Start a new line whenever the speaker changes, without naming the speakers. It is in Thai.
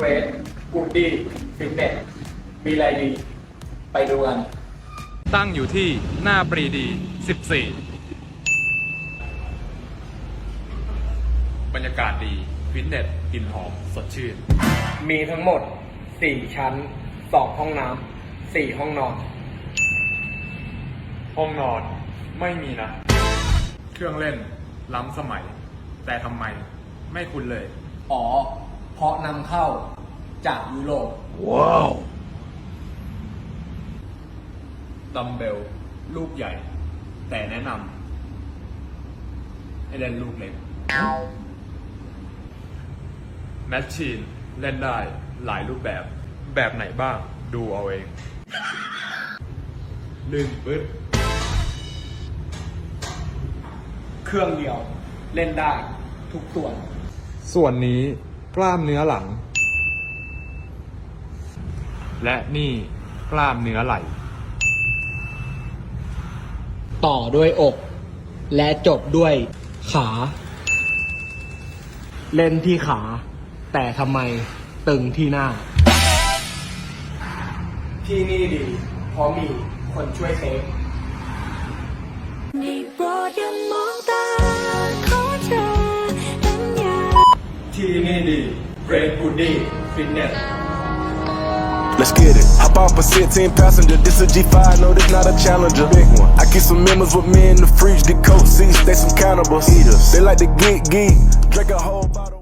เกรดกูดดี้ฟิตเนสมีอะไรดี ไปดูกัน
ตั้งอยู่ที่หน้าปรีดี 14 บรรยากาศดี ฟิตเนสกลิ่นหอมสดชื่น
มีทั้งหมด 4 ชั้น 2 ห้องน้ำ 4 ห้องนอน
ห้องนอนไม่มีนะ เครื่องเล่นล้ำสมัย แต่ทำไมไม่คุ้นเลย
อ๋อ เพราะนำเข้าจากยุโรป
ดัมเบลลูกใหญ่ แต่แนะนำให้เล่นลูกเล็กแมชชีนเล่นได้หลายรูปแบบแบบไหนบ้าง ดูเอาเองลื่นปึ๊ด
เครื่องเดียว เล่นได้ทุกส่วน
ส่วนนี้ กล้ามเนื้อหลัง และนี่กล้ามเนื้อไหล่
ต่อด้วยอก และจบด้วยขา เล่นที่ขา แต่ทำไมตึงที่หน้า ที่นี่ดี เพราะมีคนช่วยเซฟ
ได้โ ที่
นี่ดีเกรดกูดี้ฟิตเนส
Let's get it. Hop off a 16 passenger. This a G5, no, this not a challenger. Big one. I keep some members with me in the fridge. The coat seats, they some cannibals. Eaters. They like to geek geek. Drink a whole bottle.